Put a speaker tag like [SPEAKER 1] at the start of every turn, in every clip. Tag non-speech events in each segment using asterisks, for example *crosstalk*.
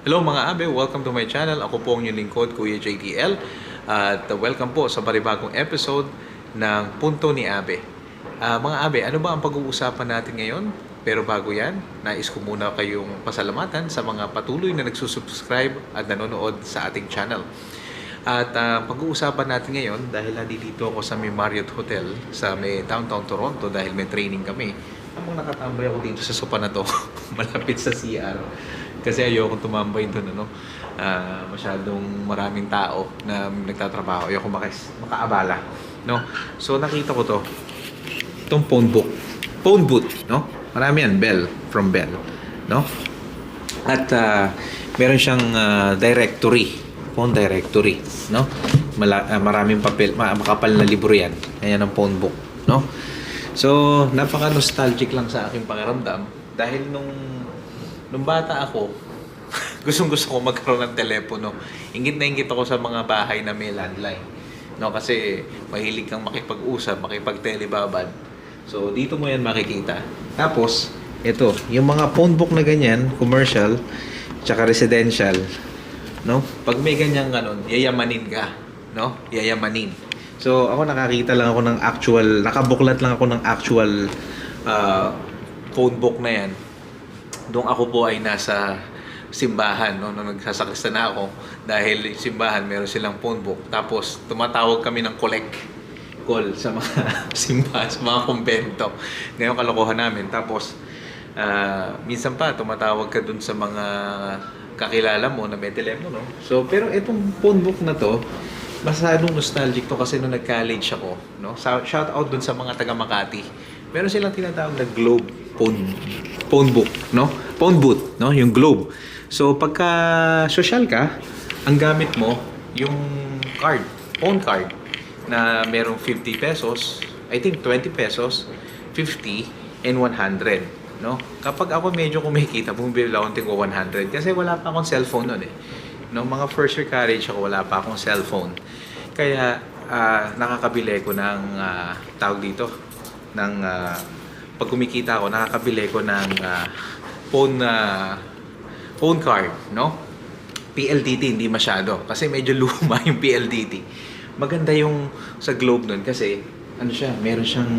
[SPEAKER 1] Hello mga abe, welcome to my channel. Ako po ang inyong lingkod, Kuya JTL. At uh, welcome po sa panibagong episode ng Punto ni Abe. Ah, mga abe, ano ba ang pag-uusapan natin ngayon? Pero bago yan, nais ko muna kayong pasalamatan sa mga patuloy na nagsusubscribe at nanonood sa ating channel. At ah, pag-uusapan natin ngayon, dahil nandito ako sa may Marriott Hotel sa may downtown Toronto dahil may training kami, habang nakatambay ako dito sa sopa na to, *laughs* malapit sa CR, kasi ayoko tumambay doon, ano, ah, masyadong maraming tao na nagtatrabaho, ayoko makas, makaabala, no? So nakita ko to, itong phone book, phone booth, no? Marami yan, Bell, from Bell, no? At ah, meron siyang ah, directory, phone directory, no? Mala- ah, maraming papel, ma- makapal na libro yan. Ayan ang phone book, no? So, napaka-nostalgic lang sa aking pakiramdam dahil nung nung bata ako, *laughs* gustong gusto ko magkaroon ng telepono. Ingit na ingit ako sa mga bahay na may landline. No, kasi mahilig kang makipag-usap, makipag-telebabad. So, dito mo yan makikita. Tapos, ito, yung mga phone book na ganyan, commercial, tsaka residential, no? Pag may ganyang ganun, yayamanin ka, no? Yayamanin. So, ako nakakita lang ako ng actual, nakabuklat lang ako ng actual uh, phone book na yan. Doon ako po ay nasa simbahan, no? Nung nagsasakista na ako, dahil simbahan, meron silang phone book. Tapos, tumatawag kami ng collect call sa mga *laughs* simbahan, sa mga kumbento. Ngayon, kalokohan namin. Tapos, ah, minsan pa, tumatawag ka dun sa mga kakilala mo na may telepono, no? So, pero itong phone book na to, masyadong nostalgic to kasi nung nag-college ako, no? Shout out dun sa mga taga Makati. Meron silang tinatawag na Globe phone phone book, no? Phone booth, no? Yung Globe. So pagka social ka, ang gamit mo yung card, phone card na merong 50 pesos, I think 20 pesos, 50 and 100 no? Kapag ako medyo kumikita, bumibili ako ng tingko 100 kasi wala pa akong cellphone noon eh. No, mga first year college ako, wala pa akong cellphone. Kaya ah, nakakabili ko ng ah, tawag dito ng ah, pag kumikita ako, nakakabili ko ng ah, phone na phone card, no? PLDT hindi masyado kasi medyo *laughs* luma yung PLDT. Maganda yung sa Globe nun kasi ano siya, meron siyang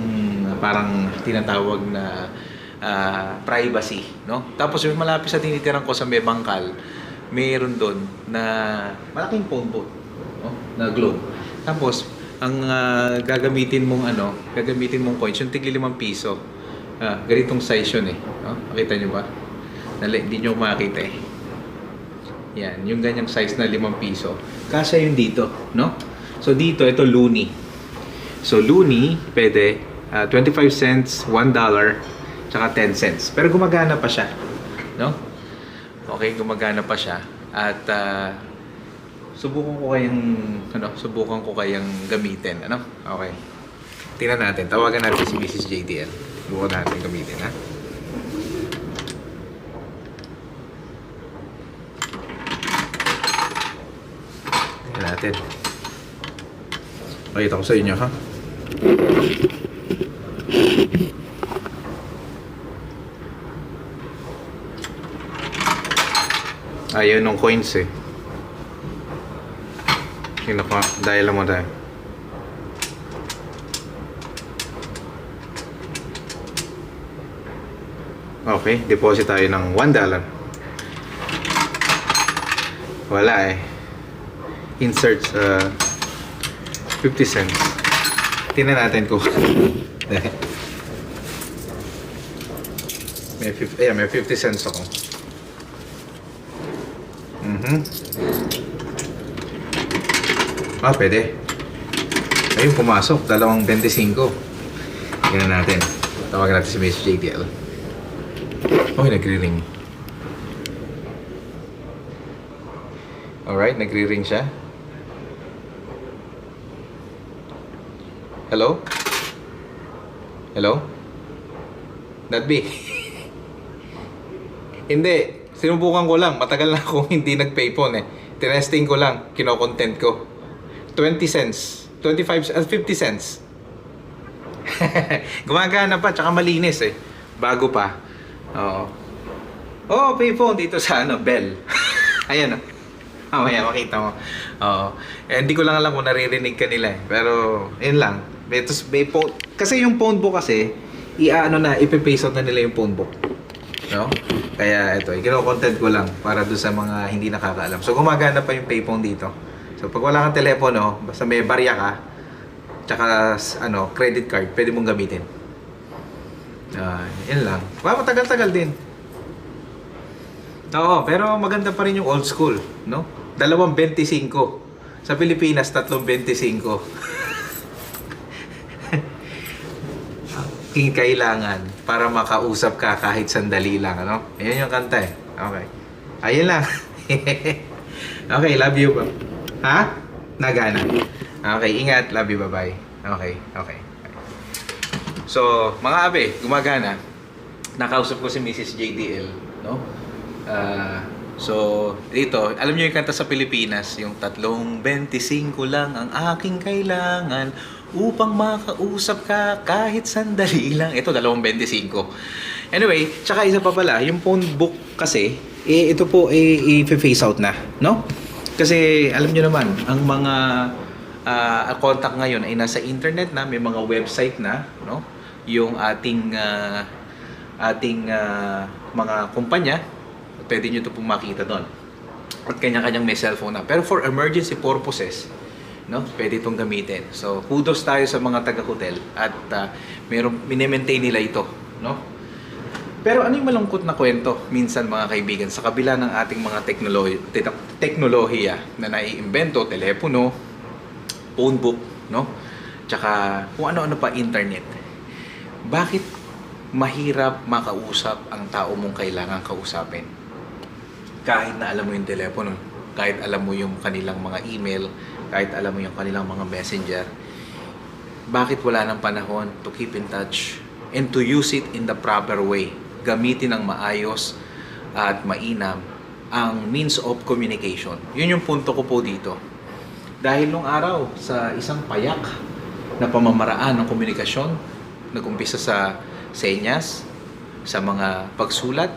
[SPEAKER 1] ah, parang tinatawag na ah, privacy, no? Tapos yung malapit sa tinitiran ko sa may bangkal, mayroon doon na malaking phone booth, no? Na Globe. Tapos ang ah, gagamitin mong ano, gagamitin mong coins, yung tigli limang piso. Ah, ganitong size yun eh. No? Makita nyo ba? Nali, hindi nyo makita eh. Yan, yung ganyang size na 5 piso. Kasya yun dito, no? So dito, ito loonie. So loonie, pwede ah, 25 cents, 1 dollar, tsaka 10 cents. Pero gumagana pa siya, no? Okay, gumagana pa siya. At ah, subukan ko kayang ano, subukan ko kayang gamitin, ano? Okay. Tingnan natin. Tawagan natin si Mrs. JDL. Subukan natin gamitin, ha? Tingnan natin. Pakita ko sa inyo, ha? Ayaw nung coins eh. Kinuha, dahil mo tayo. Okay, deposit tayo ng 1 dollar. Wala eh. Insert sa 50 cents. Tingnan natin kung *laughs* may 50, ayan, may 50 cents ako. Mhm. Ah, pwede. Ayun, pumasok. Dalawang 25. Tingnan natin. Tawagan natin si Miss JDL. Okay, nagre-ring. Alright, nagre-ring siya. Hello? Hello? Not be. *laughs* Hindi. Sinubukan ko lang. Matagal na akong hindi nag-payphone eh. Tinesting ko lang. Kino-content ko. 20 cents. 25 cents. 50 cents. *laughs* Gumagana pa. Tsaka malinis eh. Bago pa. Oo. Oh, payphone dito sa ano, Bell. *laughs* Ayan oh. Mamaya makita mo. Oo. Eh, hindi ko lang alam kung naririnig ka nila eh. Pero, yun lang. May, tos- may kasi yung phone book kasi, i-ano na, ipipaste out na nila yung phone. No? Kaya ito, i-content ko lang para doon sa mga hindi nakakaalam. So, gumagana pa yung payphone dito. So, pag wala kang telepono, basta may barya ka, tsaka ano, credit card, pwede mong gamitin. Ah, yun lang. Matagal-tagal din. Oo, pero maganda pa rin yung old school, no? Dalawang 25. Sa Pilipinas, tatlong 25. King kailangan para makausap ka kahit sandali lang, ano? Ayan yung kanta eh. Okay. Ayun lang. *laughs* okay, love you. bro. Ha? Nagana. Okay, ingat. Love you. Bye-bye. Okay, okay. So, mga abe, gumagana. Nakausap ko si Mrs. JDL, no? Ah, so, dito, alam niyo yung kanta sa Pilipinas, yung tatlong 25 lang ang aking kailangan upang makausap ka kahit sandali lang. Ito, dalawang 25. Anyway, tsaka isa pa pala, yung phone book kasi, eh, ito po, eh, i-face out na, no? Kasi, alam niyo naman, ang mga ah, contact ngayon ay nasa internet na, may mga website na, no? Yung ating ah, ating ah, mga kumpanya, pwede nyo ito pong makita doon. At kanya-kanyang may cellphone na. Pero for emergency purposes, no, pwede itong gamitin. So, kudos tayo sa mga taga-hotel at uh, meron, minimaintain nila ito, no? Pero ano yung malungkot na kwento minsan mga kaibigan sa kabila ng ating mga teknolohi te- teknolohiya na naiimbento, telepono, phone book, no? Tsaka kung ano-ano pa internet. Bakit mahirap makausap ang tao mong kailangan kausapin? Kahit na alam mo yung telepono, kahit alam mo yung kanilang mga email, kahit alam mo yung kanilang mga messenger, bakit wala ng panahon to keep in touch and to use it in the proper way? Gamitin ng maayos at mainam ang means of communication. Yun yung punto ko po dito. Dahil nung araw sa isang payak na pamamaraan ng komunikasyon, nag-umpisa sa senyas, sa mga pagsulat,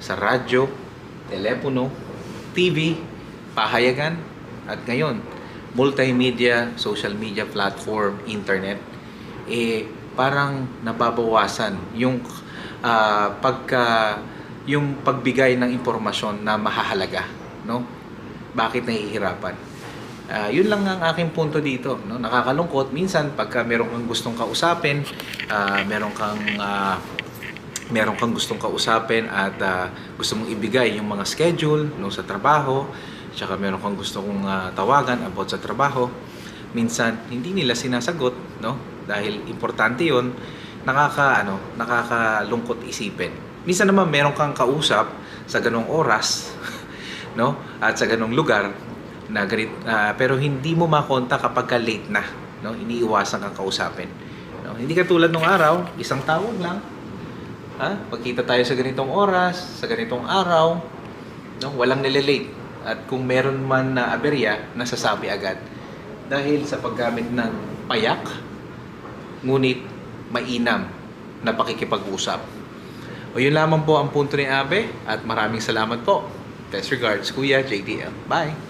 [SPEAKER 1] sa radyo, telepono, TV, pahayagan, at ngayon, multimedia, social media platform, internet, eh parang nababawasan yung ah, pagka yung pagbigay ng impormasyon na mahahalaga, no? Bakit nahihirapan? Ah, yun lang ang aking punto dito, no? Nakakalungkot minsan pagka meron kang gustong kausapin, ah, meron kang ah, meron kang gustong kausapin at ah, gusto mong ibigay yung mga schedule no sa trabaho, tsaka meron kang gusto kong ah, tawagan about sa trabaho, minsan hindi nila sinasagot, no? Dahil importante 'yon, nakaka ano, nakakalungkot isipin. Minsan naman meron kang kausap sa ganong oras, *laughs* no? At sa ganong lugar na ganit, ah, pero hindi mo makonta kapag ka late na, no? Iniiwasan kang kausapin. No? Hindi katulad nung araw, isang tawag lang, Ha? Pagkita tayo sa ganitong oras, sa ganitong araw, no? walang nililate. At kung meron man na aberya, nasasabi agad. Dahil sa paggamit ng payak, ngunit mainam na pakikipag-usap. O yun lamang po ang punto ni Abe at maraming salamat po. Best regards, Kuya JDL. Bye!